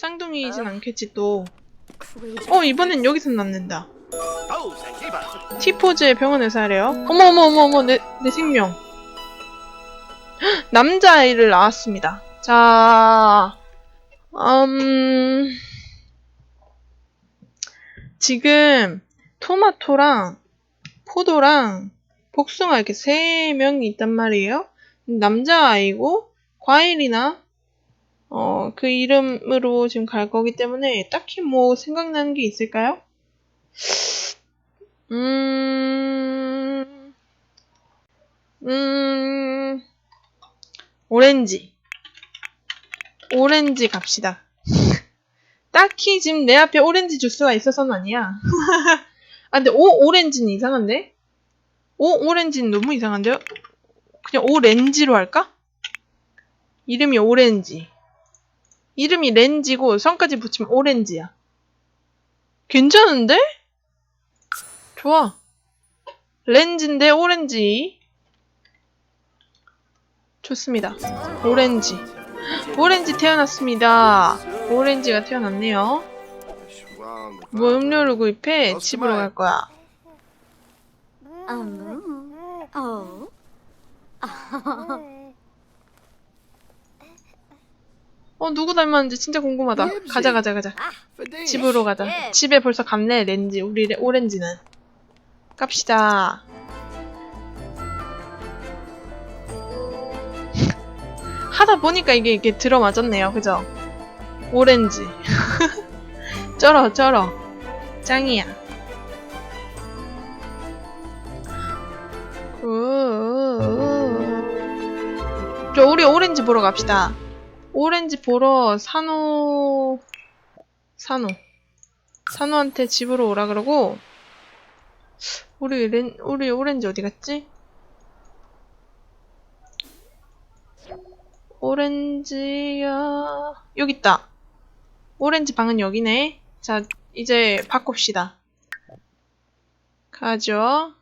쌍둥이이진 않겠지 또. 어 이번엔 여기서 낳는다. 티포즈의 병원에서 하래요. 어머 어머 어머 어머 내, 내 생명. 헉, 남자아이를 낳았습니다. 자, 음, 지금 토마토랑 포도랑 복숭아 이렇게 세 명이 있단 말이에요. 남자아이고 과일이나 어, 그 이름으로 지금 갈 거기 때문에 딱히 뭐 생각나는 게 있을까요? 음, 음, 오렌지. 오렌지 갑시다. 딱히 지금 내 앞에 오렌지 주스가 있어서는 아니야. 아, 근데 오, 오렌지는 이상한데? 오, 오렌지는 너무 이상한데요? 그냥 오렌지로 할까? 이름이 오렌지. 이름이 렌지고 성까지 붙이면 오렌지야. 괜찮은데? 좋아. 렌즈인데 오렌지. 좋습니다. 오렌지. 오렌지 태어났습니다. 오렌지가 태어났네요. 뭐 음료를 구입해 집으로 갈 거야. Um. Oh. 어 누구 닮았는지 진짜 궁금하다. 가자 가자 가자. 집으로 가자. 집에 벌써 갔네 렌지. 우리 레- 오렌지는. 갑시다. 하다 보니까 이게 이게 들어맞았네요. 그죠? 오렌지. 쩔어 쩔어. 짱이야. 우. 저 우리 오렌지 보러 갑시다. 오렌지 보러 산호 산호 산호한테 집으로 오라 그러고 우리 렌 우리 오렌지 어디 갔지? 오렌지야 여기 있다. 오렌지 방은 여기네. 자 이제 바꿉시다. 가죠.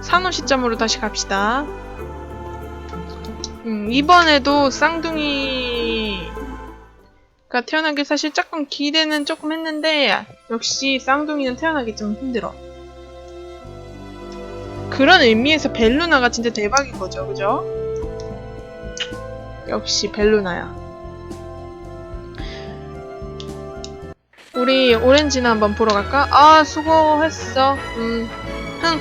산호 시점으로 다시 갑시다. 음, 이번에도 쌍둥이가 태어나길 사실 조금 기대는 조금 했는데 역시 쌍둥이는 태어나기 좀 힘들어. 그런 의미에서 벨루나가 진짜 대박인 거죠, 그죠? 역시 벨루나야. 우리 오렌지나 한번 보러 갈까? 아, 수고했어. 음, 흥.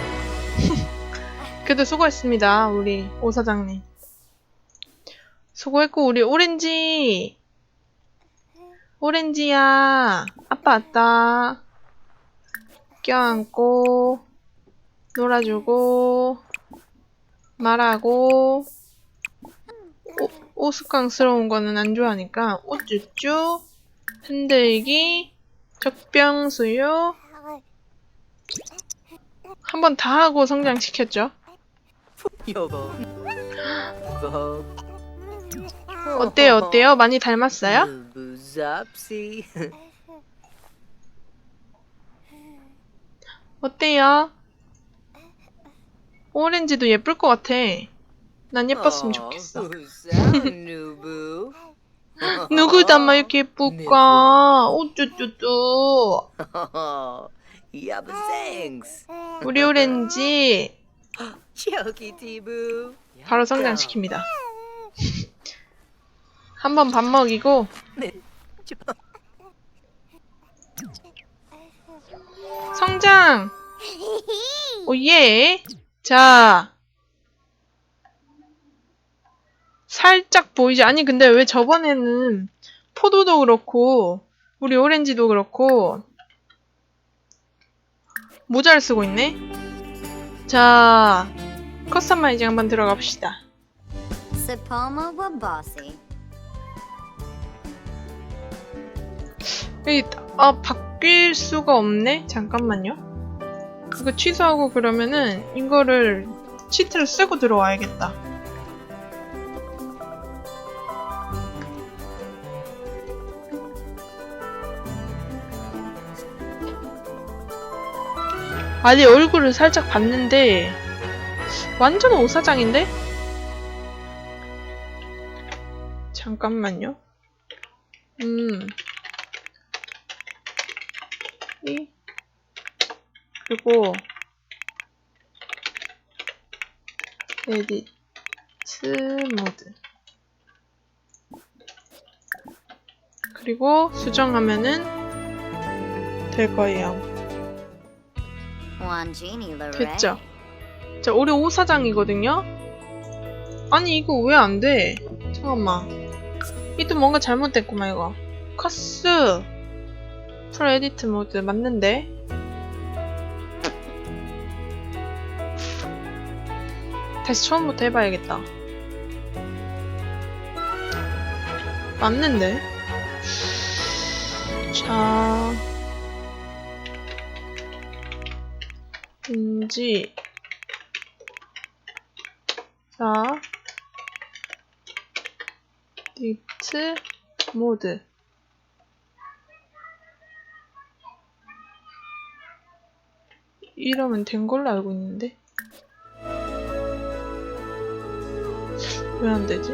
그래도 수고했습니다, 우리 오 사장님. 수고했고 우리 오렌지. 오렌지야. 아빠 왔다. 껴안고 놀아주고 말하고. 오, 오스꽝스러운 거는 안 좋아하니까 우쭈쭈 흔들기 적병수유. 한 번 다 하고 성장시켰죠. 어때요 어때요 많이 닮았어요? 무섭시. 어때요? 오렌지도 예쁠 것 같아. 난 예뻤으면 좋겠어. 누구? 닮아 이렇게 예쁠까? 우쭈쭈쭈. 우리 오렌지 저기. 바로 성장시킵니다. 한 번 밥 먹이고 네. 저- 성장. 오예. 자. 살짝 보이지? 아니 근데 왜 저번에는 포도도 그렇고 우리 오렌지도 그렇고 모자를 쓰고 있네? 자, 커스터마이징 한번 들어가 봅시다. Sapoma Wabasi. 아, 바뀔 수가 없네? 잠깐만요. 이거 취소하고 그러면은 이거를 치트를 쓰고 들어와야겠다. 아니 얼굴을 살짝 봤는데 완전 오사장인데? 잠깐만요. 음. 이. 그리고, 에디트 모드. 그리고 수정하면은 될 거예요. 됐죠? 자, 우리 오사장이거든요? 아니, 이거 왜 안 돼? 잠깐만. 이또 뭔가 잘못됐구만, 이거. 커스. 풀 에디트 모드 맞는데? 다시 처음부터 해봐야겠다. 맞는데? 자. 인지. 자. 디트 모드. 이러면 된 걸로 알고 있는데? 왜 안 되지?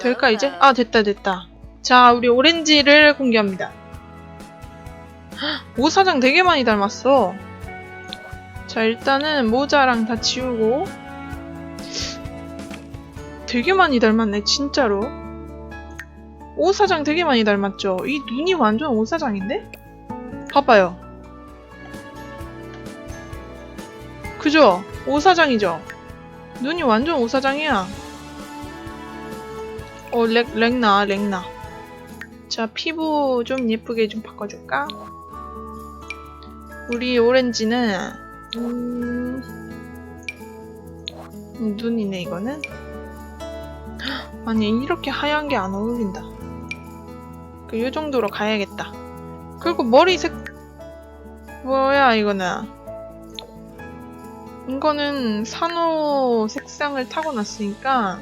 될까 이제? 아 됐다 됐다 자 우리 오렌지를 공개합니다 헉, 오사장 되게 많이 닮았어 자 일단은 모자랑 다 지우고 되게 많이 닮았네 진짜로 오사장 되게 많이 닮았죠 이 눈이 완전 오사장인데? 봐봐요 그죠? 오사장이죠? 눈이 완전 오사장이야 어, 렉, 렉나, 렉나. 자, 피부 좀 예쁘게 좀 바꿔줄까? 우리 오렌지는, 음, 음, 눈이네, 이거는. 헉, 아니, 이렇게 하얀 게 안 어울린다. 그, 요 정도로 가야겠다. 그리고 머리 색, 뭐야, 이거는. 이거는 산호 색상을 타고났으니까,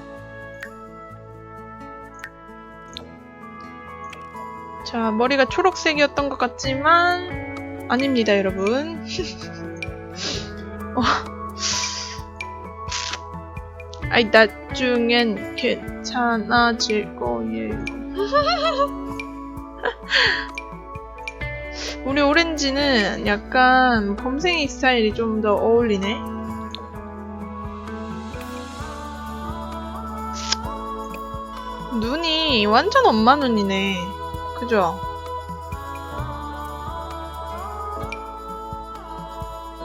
자, 머리가 초록색이었던 것 같지만 아닙니다, 여러분. 어. 아이, 나중엔 괜찮아질 거예요. 우리 오렌지는 약간 범생이 스타일이 좀 더 어울리네. 눈이 완전 엄마 눈이네. 그죠?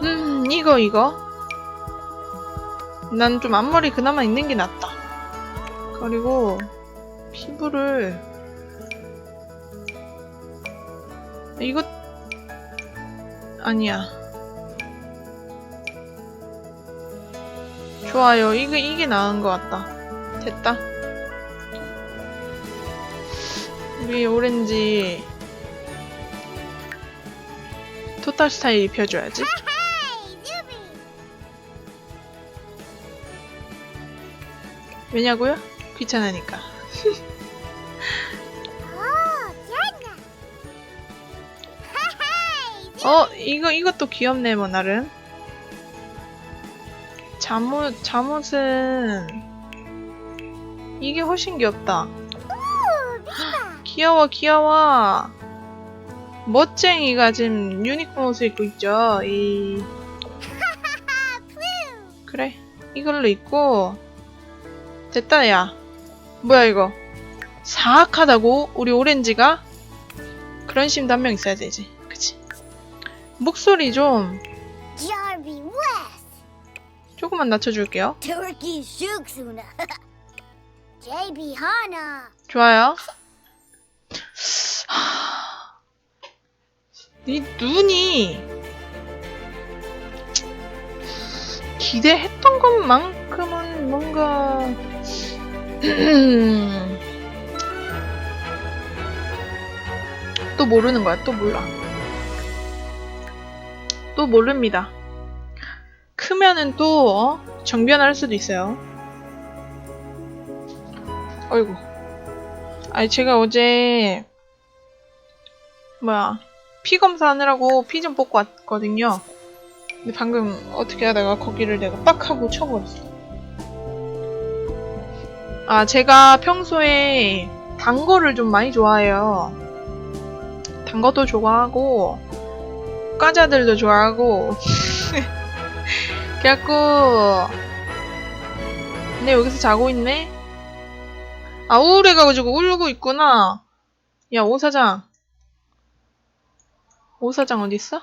음, 이거, 이거. 난 좀 앞머리 그나마 있는 게 낫다. 그리고, 피부를, 이거, 아니야. 좋아요. 이게, 이게 나은 것 같다. 됐다. 우리 오렌지 토탈 스타일 입혀줘야지. 왜냐고요? 귀찮으니까. 어, 이거, 이것도 귀엽네, 뭐, 나름. 잠옷, 잠옷은, 이게 훨씬 귀엽다. 귀여워, 귀여워. 멋쟁이가 지금 유니콘 옷을 입고 있죠. 이. 그래. 이걸로 입고. 됐다, 야. 뭐야, 이거. 사악하다고? 우리 오렌지가? 그런 심도 한 명 있어야 되지. 목소리 좀 Jarby West. 조금만 낮춰줄게요. Turkey Shuksuna. JB Hana. 좋아요. 하... 이 눈이 기대했던 것만큼은 뭔가 또 모르는 거야. 또 몰라. 또 모릅니다. 크면은 또 어? 정변할 수도 있어요. 어이구. 아니 제가 어제 뭐야 피 검사하느라고 피 좀 뽑고 왔거든요. 근데 방금 어떻게 하다가 거기를 내가 빡 하고 쳐버렸어. 아 제가 평소에 단 거를 좀 많이 좋아해요. 단 것도 좋아하고 과자들도 좋아하고. 그래갖고 근데 여기서 자고 있네? 아 우울해가지고 울고 있구나. 야 오사장. 오사장 어딨어?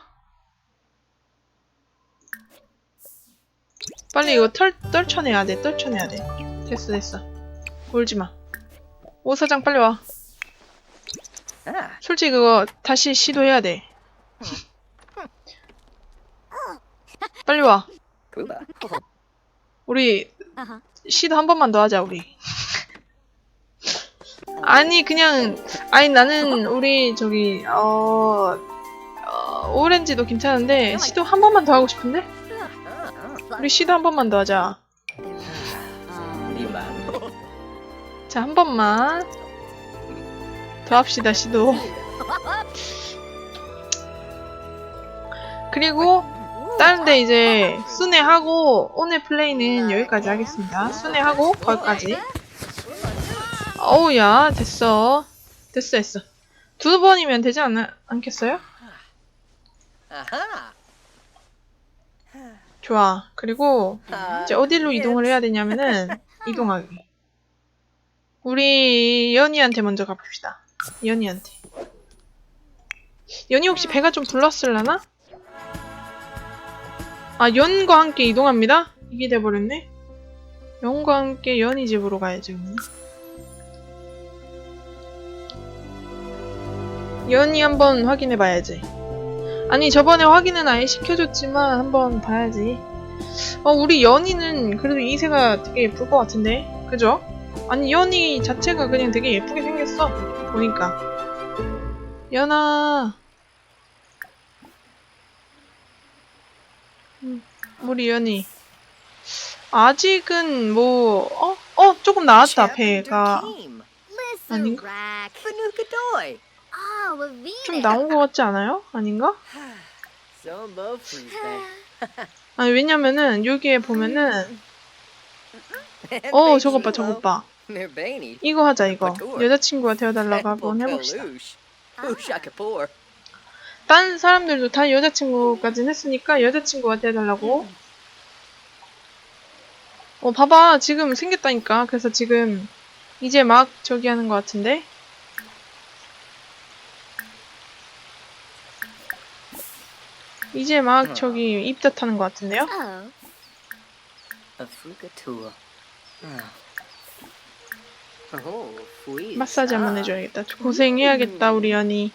빨리 이거 털, 떨쳐내야 돼 떨쳐내야 돼. 됐어 됐어. 울지마. 오사장 빨리 와. Ah, 솔직히 그거 다시 시도해야 돼 빨리 와 Cuba. 우리. 시도 한 번만 더 하자 우리 아니 그냥 아니 나는 우리 저기 어, 어 오렌지도 괜찮은데 시도 한 번만 더 하고 싶은데 우리 시도 한 번만 더 하자. 자 한 번만 더 합시다 시도 그리고 다른 데 이제 순회하고 오늘 플레이는 여기까지 하겠습니다. 순회하고 거기까지. 어우야 됐어. 됐어 됐어. 두 번이면 되지 않, 않겠어요? 좋아. 그리고 이제 어디로 이동을 해야 되냐면은 이동하기. 우리 연희한테 먼저 가봅시다. 연희한테. 연희 혹시 배가 좀 불렀을라나? 아 연과 함께 이동합니다? 이게 돼버렸네 연과 함께 연희 집으로 가야지 그러면. 연희 한번 확인해 봐야지 아니 저번에 확인은 아예 시켜줬지만 한번 봐야지 어, 우리 연희는 그래도 이세가 되게 예쁠 것 같은데? 그죠? 아니, 연희 자체가 그냥 되게 예쁘게 생겼어. 보니까. 연아. 음, 우리 연희. 아직은 뭐, 어? 어, 조금 나았다, 배가. 아닌가? Oh. 좀 나온 것 같지 않아요? 아닌가? 아니, 왜냐면은, 여기에 보면은, 어, 저것 봐, 저것 봐. 이거 하자, 이거. 여자친구가 되어달라고 한번 해봅시다. 딴 사람들도 다 여자친구까지는 했으니까 여자친구가 돼달라고. 어, 봐봐. 지금 생겼다니까. 그래서 지금 이제 막 저기 하는 것 같은데. 이제 막 저기 입덧하는 것 같은데요? Oh, frugatua. Oh. 마사지 한번 해줘야겠다. 고생해야겠다, 우리 연이.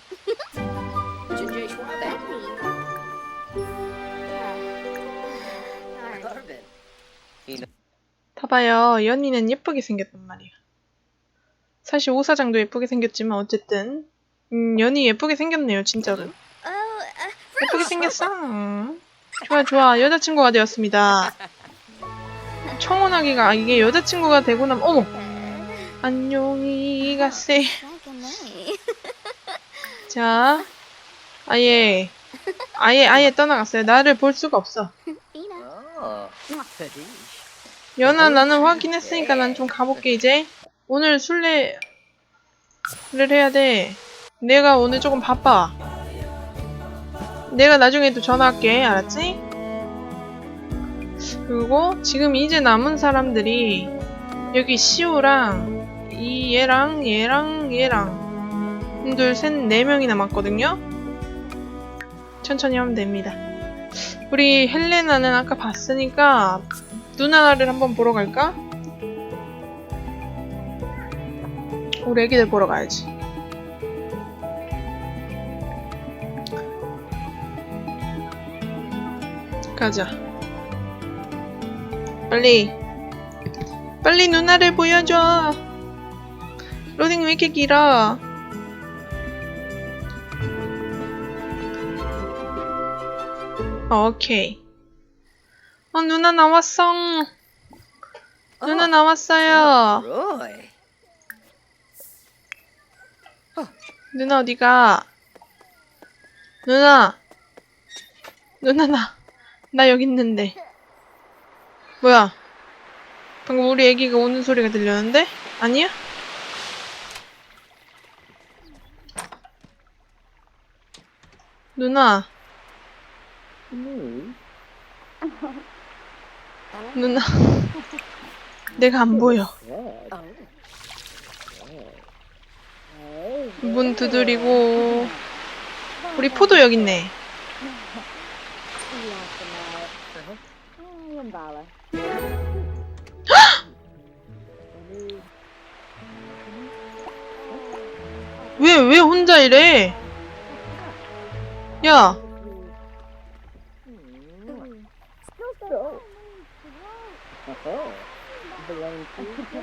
봐봐요. 연이는 예쁘게 생겼단 말이야. 사실 오사장도 예쁘게 생겼지만 어쨌든 음, 연이 예쁘게 생겼네요, 진짜로. Oh, uh, 예쁘게 생겼어. 음. 좋아, 좋아. 여자친구가 되었습니다. 청혼하기가, 아, 이게 여자친구가 되고 나면, 어머! 안녕히 가세. 자, 아예, 아예, 아예 떠나갔어요. 나를 볼 수가 없어. 연아, 나는 확인했으니까 난 좀 가볼게, 이제. 오늘 술래를 해야 돼. 내가 오늘 조금 바빠. 내가 나중에 또 전화할게, 알았지? 그리고 지금 이제 남은 사람들이 여기 시우랑 이 얘랑 얘랑 얘랑 둘, 셋, 네 명이 남았거든요? 천천히 하면 됩니다. 우리 헬레나는 아까 봤으니까 누나를 한번 보러 갈까? 우리 애기들 보러 가야지. 가자. 빨리. 빨리 누나를 보여줘. 로딩 왜 이렇게 길어? 어, 오케이. 어, 누나 나왔어. 누나 어? 나왔어요. 어. 누나 어디가? 누나. 누나 나. 나 여기 있는데. 뭐야? 방금 우리 애기가 우는 소리가 들렸는데? 아니야? 누나. 음. 누나. 내가 안 보여. 문 두드리고. 우리 포도 여기 있네. 왜, 왜 혼자 이래? 야,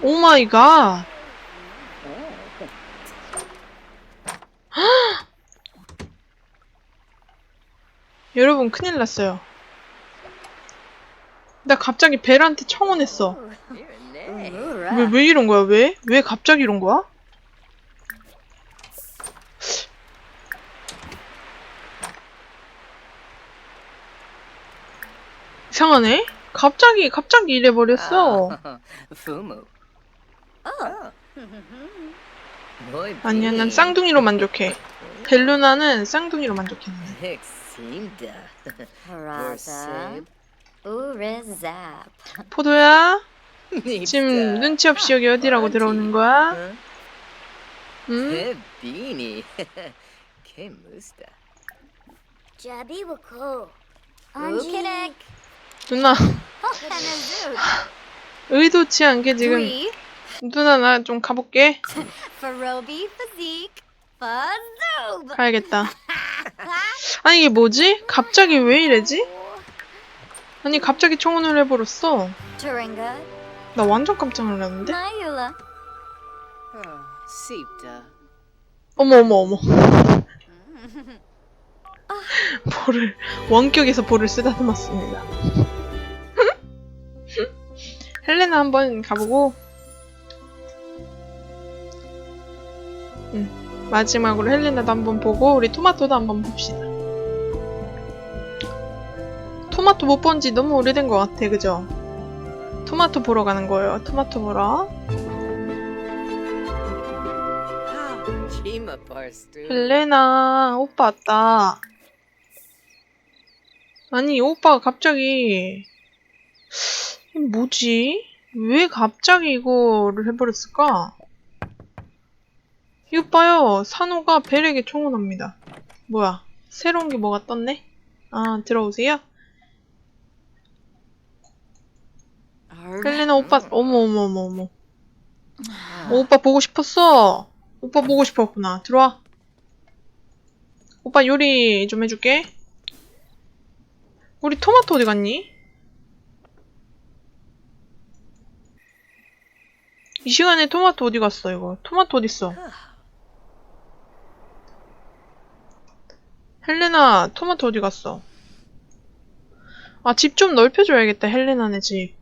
오 마이 갓. 여러분, 큰일 났어요. 나 갑자기 벨한테 청혼했어. 왜, 왜 이런 거야, 왜? 왜 갑자기 이런 거야? 이상하네? 갑자기, 갑자기 이래 버렸어. Oh. Muy 아니야, 난. 쌍둥이로 만족해. 벨루나는 쌍둥이로. Urizap. 포도야. 지금 눈치 없이 여기 어디라고 들어오는 거야? 응? 누나. 의도치 않게 지금. 누나, 나 좀 가볼게. 가야겠다. 아니, 이게 뭐지? 갑자기 왜 이래지? 아니, 갑자기 청혼을 해버렸어. 나 완전 깜짝 놀랐는데? 어머, 어머, 어머. 볼을, 원격에서 볼을 쓰다듬었습니다. 헬레나 한번 가보고, 응. 마지막으로 헬레나도 한번 보고, 우리 토마토도 한번 봅시다. 토마토 못 본 지 너무 오래된 것 같아, 그죠? 토마토 보러 가는 거예요, 토마토 보러. 헬레나, 오빠 왔다. 아니, 오빠가 갑자기, 뭐지? 왜 갑자기 이거를 해버렸을까? 이것 봐요. 산호가 벨에게 청혼합니다. 뭐야? 새로운 게 뭐가 떴네? 아, 들어오세요? 헬레나 오빠, 어머, 어머, 어머, 어머. 어, 오빠 보고 싶었어. 오빠 보고 싶었구나. 들어와. 오빠 요리 좀 해줄게. 우리 토마토 어디 갔니? 이 시간에 토마토 어디 갔어, 이거? 토마토 어디 있어? 헬레나, 토마토 어디 갔어? 아, 집 좀 넓혀줘야겠다, 헬레나네 집.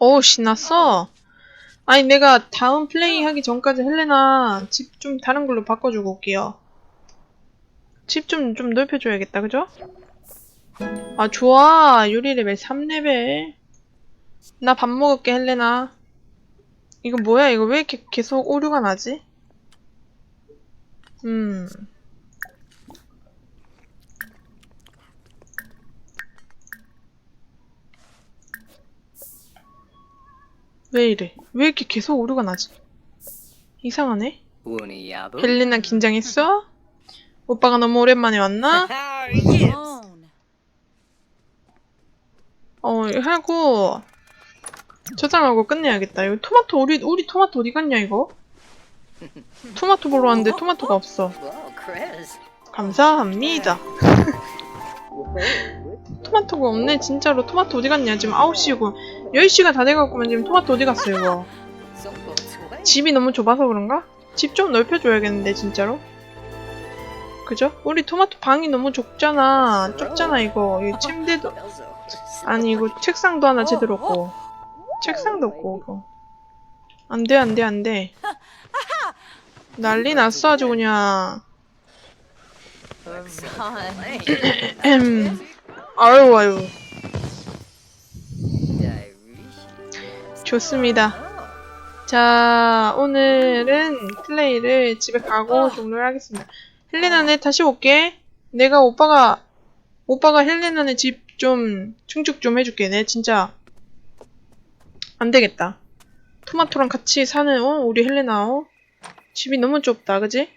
어우, 신났어. 아니, 내가 다음 플레이 하기 전까지 헬레나 집 좀 다른 걸로 바꿔주고 올게요. 집 좀, 좀 넓혀줘야겠다, 그죠? 아, 좋아. 요리 레벨 3레벨. 나 밥 먹을게, 헬레나. 이거 뭐야? 이거 왜 이렇게 계속 오류가 나지? 음. 왜 이래? 왜 이렇게 계속 오류가 나지? 이상하네. 헬레나 긴장했어? 오빠가 너무 오랜만에 왔나? yes. 어, 이거 하고 저장하고 끝내야겠다. 이거 토마토 우리 우리 토마토 어디 갔냐 이거? 토마토 보러 왔는데 토마토가 없어. 감사합니다. 토마토가 없네 진짜로 토마토 어디 갔냐 지금 9시고 10시가 다 돼갖고만 지금 토마토 어디 갔어 이거? 집이 너무 좁아서 그런가? 집 좀 넓혀줘야겠는데 진짜로 그죠? 우리 토마토 방이 너무 좁잖아 좁잖아 이거 이 침대도 아니 이거 책상도 하나 제대로 없고 책상도 없고 이거 안돼 안돼 안돼. 난리 났어 아주 그냥. 엠 아유 아유. 좋습니다. 자 오늘은 플레이를 집에 가고 종료를 하겠습니다. 헬레나네 다시 올게. 내가 오빠가 오빠가 헬레나네 집 좀 충축 좀 해줄게. 내 진짜 안 되겠다. 토마토랑 같이 사는 어 우리 헬레나 어 집이 너무 좁다, 그지?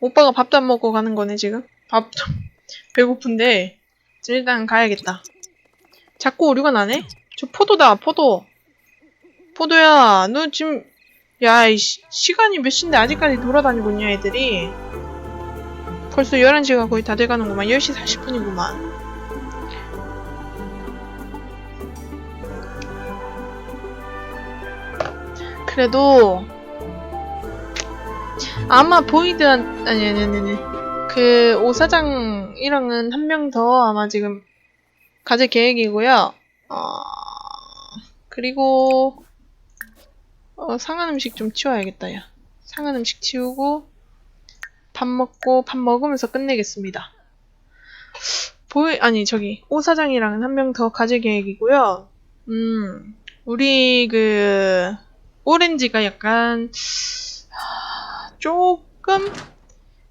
오빠가 밥도 안 먹고 가는 거네 지금. 밥 배고픈데 지금 일단 가야겠다. 자꾸 오류가 나네. 저 포도다 포도. 포도야, 너 지금 야, 이 시, 시간이 몇 시인데 아직까지 돌아다니고 있냐, 애들이? 벌써 11시가 거의 다 돼가는구만. 10시 40분이구만. 그래도, 아마 보이드한, 아니, 아니, 아니, 아니. 그, 오사장이랑은 한 명 더 아마 지금 가질 계획이고요. 어, 그리고, 어, 상한 음식 좀 치워야겠다, 야. 상한 음식 치우고, 밥 먹고, 밥 먹으면서 끝내겠습니다. 보이, 아니, 저기, 오 사장이랑은 한 명 더 가질 계획이고요. 음, 우리, 그, 오렌지가 약간, 하, 조금,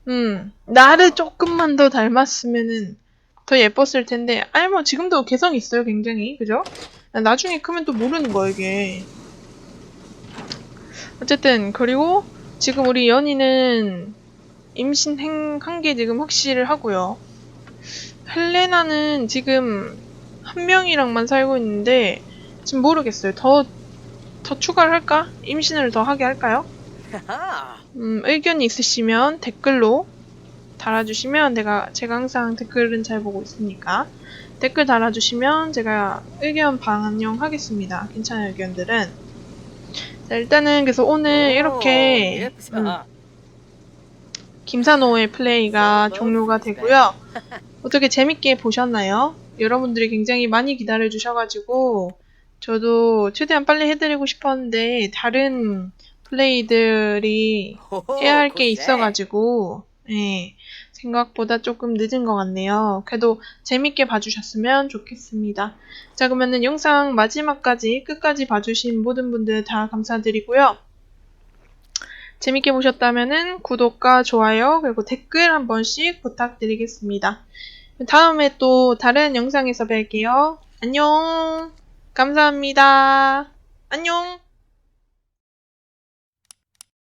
음, 나를 조금만 더 닮았으면은 더 예뻤을 텐데, 아니, 뭐, 지금도 개성 있어요, 굉장히. 그죠? 나중에 크면 또 모르는 거야, 이게. 어쨌든 그리고 지금 우리 연희는 임신 한 게 지금 확실을 하고요. 헬레나는 지금 한 명이랑만 살고 있는데 지금 모르겠어요. 더, 더 추가를 할까? 임신을 더 하게 할까요? 음, 의견이 있으시면 댓글로 달아주시면 내가 제가 항상 댓글은 잘 보고 있으니까 댓글 달아주시면 제가 의견 반영하겠습니다. 괜찮은 의견들은 자, 일단은 그래서 오늘 이렇게 음, 김산호의 플레이가 종료가 되고요. 어떻게 재밌게 보셨나요? 여러분들이 굉장히 많이 기다려 주셔가지고 저도 최대한 빨리 해드리고 싶었는데 다른 플레이들이 해야 할 게 있어가지고 예, 생각보다 조금 늦은 것 같네요. 그래도 재밌게 봐주셨으면 좋겠습니다. 자 그러면은 영상 마지막까지 끝까지 봐주신 모든 분들 다 감사드리고요. 재밌게 보셨다면은 구독과 좋아요 그리고 댓글 한 번씩 부탁드리겠습니다. 다음에 또 다른 영상에서 뵐게요. 안녕. 감사합니다. 안녕.